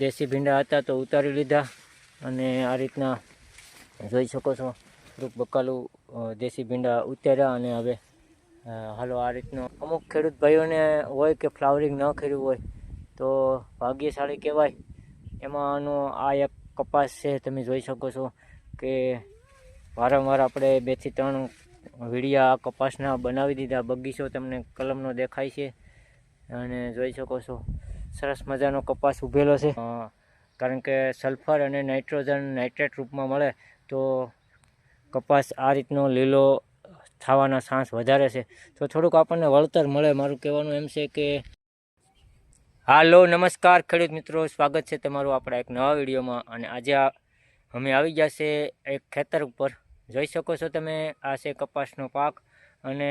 દેશી ભીંડા હતા તો ઉતારી લીધા અને આ રીતના જોઈ શકો છો, રૂપ બકાલું દેશી ભીંડા ઉતાર્યા અને હવે હાલો આ રીતનો. અમુક ખેડૂત ભાઈઓને હોય કે ફ્લાવરિંગ ન કર્યું હોય, તો ભાગ્યશાળી કહેવાય. એમાંનો આ એક કપાસ છે, તમે જોઈ શકો છો કે વારંવાર આપણે બેથી ત્રણ વીડિયા કપાસના બનાવી દીધા. બગીચો તમને કલમનો દેખાય છે. અને જોઈ શકો છો સરસ મજાનો કપાસ ઉભેલો છે. કારણ કે સલ્ફર અને નાઇટ્રોજન નાઇટ્રેટ રૂપમાં મળે તો કપાસ આ રીતનો લીલો થવાના ચાન્સ વધારે છે. તો થોડુંક આપણને વળતર મળે. મારું કહેવાનું એમ છે કે હાલો, નમસ્કાર ખેડૂત મિત્રો. સ્વાગત છે તમારું આપણા એક નવા વિડીયોમાં. અને આજે અમે આવી ગયા છે એક ખેતર ઉપર. જોઈ શકો છો તમે, આ છે કપાસનો પાક. અને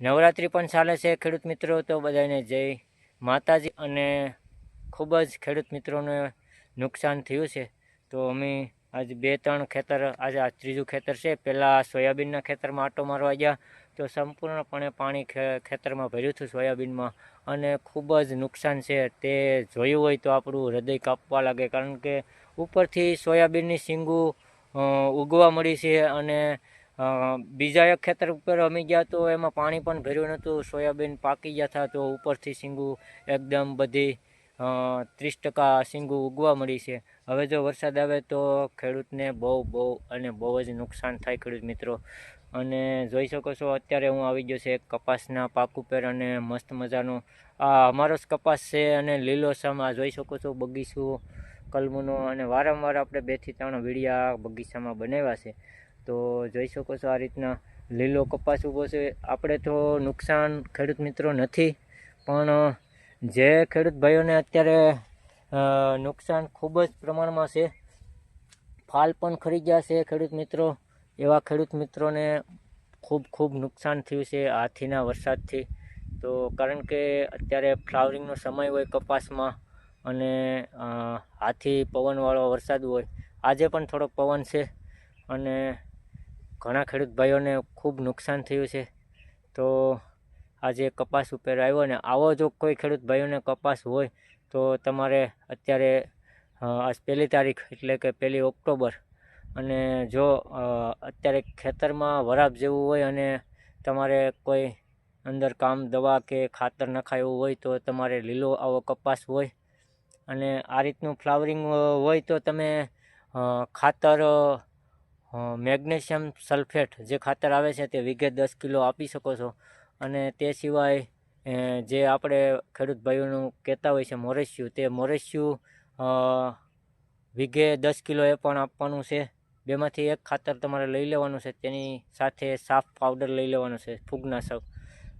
નવરાત્રિ પણ ચાલે છે ખેડૂત મિત્રો. તો બધાને જય માતાજી અને ખૂબ જ ખેડૂત મિત્રોને નુકસાન થયું છે. તો અમે આજે બે ત્રણ ખેતર, આજે આ ત્રીજું ખેતર છે. પહેલાં સોયાબીનના ખેતરમાં આટો મારવા ગયા. તો સંપૂર્ણપણે પાણી ખેતરમાં ભર્યું હતું સોયાબીનમાં. અને ખૂબ જ નુકસાન છે તે જોયું હોય તો આપણું હૃદય કાપવા લાગે. કારણ કે ઉપરથી સોયાબીનની શીંગું ઉગવા મળી છે અને બીજા એક ખેતર ઉપર અમે ગયા તો એમાં પાણી પણ ભર્યું નહોતું સોયાબીન પાકી ગયા હતા તો ઉપરથી શીંગું એકદમ બધી ત્રીસ ટકા શીંગું ઉગવા મળી છે. હવે જો વરસાદ આવે તો ખેડૂતને બહુ બહુ અને બહુ જ નુકસાન થાય ખેડૂત મિત્રો. અને જોઈ શકો છો અત્યારે હું આવી ગયો છે કપાસના પાક ઉપર અને મસ્ત મજાનો, આ અમારો જ કપાસ છે અને લીલોસમ આ જોઈ શકો છો બગીચો, કલમનો અને વારંવાર આપણે બેથી ત્રણ વીડિયા બગીચામાં બનાવ્યા છે. તો જોઈ શકો છો આ રીતના લીલો કપાસ ઊભો છે. આપણે તો નુકસાન ખેડૂત મિત્રો નથી, પણ જે ખેડૂત ભાઈઓને અત્યારે નુકસાન ખૂબ જ પ્રમાણમાં છે. ફાલ પણ ખરી ગયા છે ખેડૂત મિત્રો. એવા ખેડૂત મિત્રોને ખૂબ ખૂબ નુકસાન થયું છે હાથીના વરસાદથી. તો કારણ કે અત્યારે ફ્લાવરિંગનો સમય હોય કપાસમાં અને હાથી પવનવાળો વરસાદ હોય, આજે પણ થોડોક પવન છે. અને ઘણા ખેડૂત ભાઈઓને ખૂબ નુકસાન થયું છે. તો આજે કપાસ ઉપર આવ્યો ને આવો જો કોઈ ખેડૂત ભાઈઓને કપાસ હોય તો તમારે અત્યારે આજ પહેલી તારીખ એટલે કે પહેલી ઓક્ટોબર અને જો અત્યારે ખેતરમાં વરાપ જેવું હોય અને તમારે કોઈ અંદર કામ, દવા કે ખાતર નખાયું હોય તો તમારે લીલો આવો કપાસ હોય અને આ રીતનું ફ્લાવરિંગ હોય તો તમે ખાતર મેગ્નેશિયમ સલ્ફેટ જે ખાતર આવે છે તે વીઘે દસ કિલો આપી શકો છો. અને તે સિવાય જે આપણે ખેડૂત ભાઈઓનું કહેતા હોય છે મોરેશિયું તે મોરેશિયું અ, વીઘે દસ કિલો એ પણ આપવાનું છે. બેમાંથી એક ખાતર તમારે લઈ લેવાનું છે તેની સાથે સાફ પાવડર લઈ લેવાનો છે ફૂગનાશક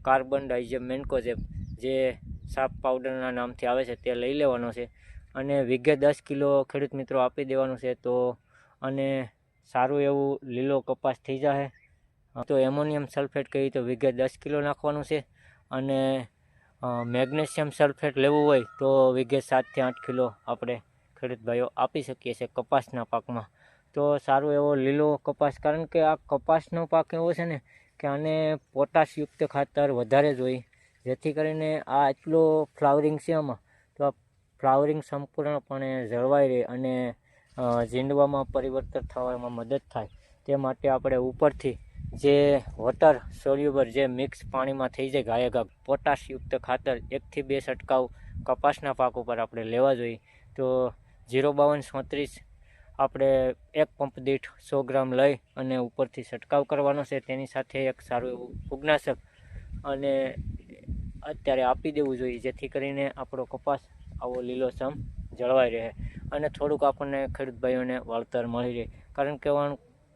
કાર્બન ડાઇઝેમ મેન્કોઝેબ જે સાફ પાવડરના નામથી આવે છે તે લઈ લેવાનો છે. અને વીઘે દસ કિલો ખેડૂત મિત્રો આપી દેવાનું છે તો અને સારું એવું લીલો કપાસ થઈ જશે તો એમોનિયમ સલ્ફેટ કહીએ તો વીઘે દસ કિલો નાખવાનું છે. અને મેગ્નેશિયમ સલ્ફેટ લેવું હોય તો વીઘે સાતથી આઠ કિલો આપણે ખેડૂત ભાઈઓ આપી શકીએ છીએ કપાસના પાકમાં. તો સારું એવો લીલો કપાસ, કારણ કે આ કપાસનો પાક એવો છે ને કે આને પોટાશયુક્ત ખાતર વધારે જોઈએ જેથી કરીને આ એટલો ફ્લાવરિંગ છે આમાં. તો આ ફ્લાવરિંગ સંપૂર્ણપણે જળવાઈ રહે અને ઝીંડવામાં પરિવર્તન થવામાં મદદ થાય. તે માટે આપણે ઉપરથી જે વોટર સોલ્યુબર જે મિક્સ પાણીમાં થઈ જાય ગાયે ગાય પોટાશયુક્ત ખાતર એકથી બે છંટકાવ કપાસના પાક ઉપર આપણે લેવા જોઈએ. તો જીરો બાવન સોત્રીસ આપણે એક પંપ દીઠ સો ગ્રામ લઈ અને ઉપરથી છંટકાવ કરવાનો છે. તેની સાથે એક સારું એવું ફૂગનાશક અને અત્યારે આપી દેવું જોઈએ, જેથી કરીને આપણો કપાસ આવો લીલોછમ જળવાઈ રહે અને થોડુંક આપણને ખેડૂત ભાઈઓને વળતર મળી રહે. કારણ કે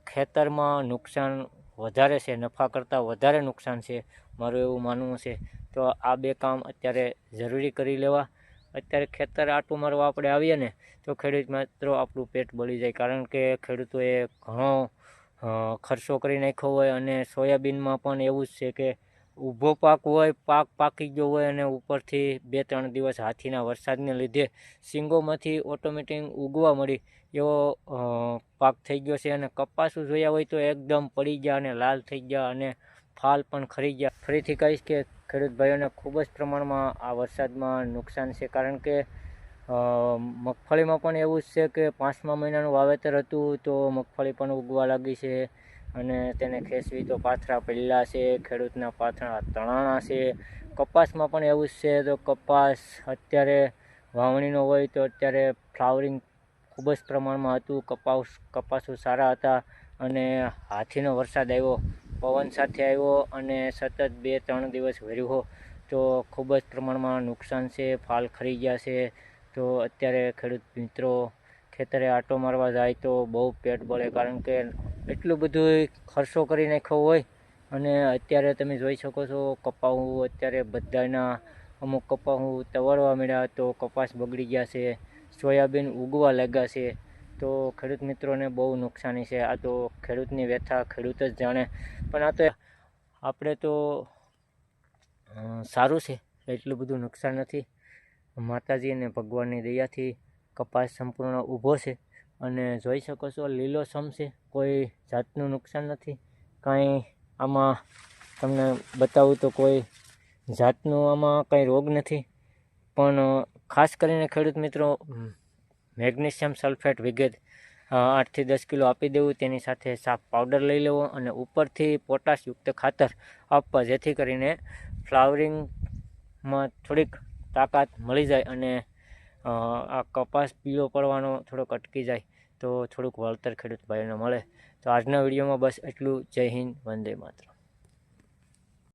ખેતરમાં નુકસાન વધારે છે, નફા કરતાં વધારે નુકસાન છે, મારું એવું માનવું છે. તો આ બે કામ અત્યારે જરૂરી કરી લેવા. અત્યારે ખેતર આટું મારવા આપણે આવીએ ને, તો ખેડૂત મિત્રો આપણું પેટ બળી જાય. કારણ કે ખેડૂતોએ ઘણો ખર્ચો કરી નાખ્યો હોય અને સોયાબીનમાં પણ એવું જ છે કે ઊભો પાક હોય, પાક પાકી ગયો હોય અને ઉપરથી બે ત્રણ દિવસ હાથીના વરસાદને લીધે શીંગોમાંથી ઓટોમેટિક ઉગવા મળી. એવો પાક થઈ ગયો છે અને કપાસું જોયા હોય તો એકદમ પડી ગયા અને લાલ થઈ ગયા અને ફાલ પણ ખરી ગયા. ફરીથી કહીશ કે ખેડૂત ભાઈઓને ખૂબ જ પ્રમાણમાં આ વરસાદમાં નુકસાન છે. કારણ કે મગફળીમાં પણ એવું જ છે કે પાંચમા મહિનાનું વાવેતર હતું તો મગફળી પણ ઉગવા લાગી છે. અને તેને ખેંચવી તો પાથરા પડેલા છે, ખેડૂતના પાથરા તણાણા છે. કપાસમાં પણ એવું જ છે, તો કપાસ અત્યારે વાવણીનો હોય તો અત્યારે ફ્લાવરિંગ ખૂબ જ પ્રમાણમાં હતું, કપાસ, કપાસો સારા હતા અને હાથીનો વરસાદ આવ્યો, પવન સાથે આવ્યો અને સતત બે, ત્રણ દિવસ વર્યો તો ખૂબ જ પ્રમાણમાં નુકસાન છે, ફાલ ખરી ગયા છે. તો અત્યારે ખેડૂત મિત્રો, ખેતરે આંટો મારવા જાય તો બહુ પેટ બળે, કારણ કે એટલું બધું ખર્ચો કરી નાખ્યો હોય અને અત્યારે તમે જોઈ શકો છો કપાવું અત્યારે બધાના અમુક કપાવું તવરવા મળ્યા તો કપાસ બગડી ગયા છે, સોયાબીન ઉગવા લાગ્યા છે. તો ખેડૂત મિત્રોને બહુ નુકસાની છે. આ તો ખેડૂતની વ્યથા, ખેડૂત જ જાણે. પણ આ તો આપણે તો સારું છે. એટલું બધું નુકસાન નથી. માતાજી અને ભગવાનની દયાથી કપાસ સંપૂર્ણ ઊભો છે. અને જોઈ શકો છો લીલો છે. કોઈ જાતનું નુકસાન નથી. કાંઈ આમાં તમને બતાવું તો કોઈ જાતનું આમાં કંઈ રોગ નથી. પણ ખાસ કરીને ખેડૂત મિત્રો મેગ્નેશિયમ સલ્ફેટ વિગેટ આઠથી દસ કિલો આપી દેવું. તેની સાથે સાફ પાવડર લઈ લેવો અને ઉપરથી પોટાશયુક્ત ખાતર આપવા જેથી કરીને ફ્લાવરિંગમાં થોડીક તાકાત મળી જાય અને આ કપાસ પીળો પડવાનો થોડોક અટકી જાય તો થોડુંક વળતર ખેડૂત ભાઈઓને મળે. તો આજના વિડીયોમાં બસ એટલું. જય હિન્દ, વંદે માતરમ.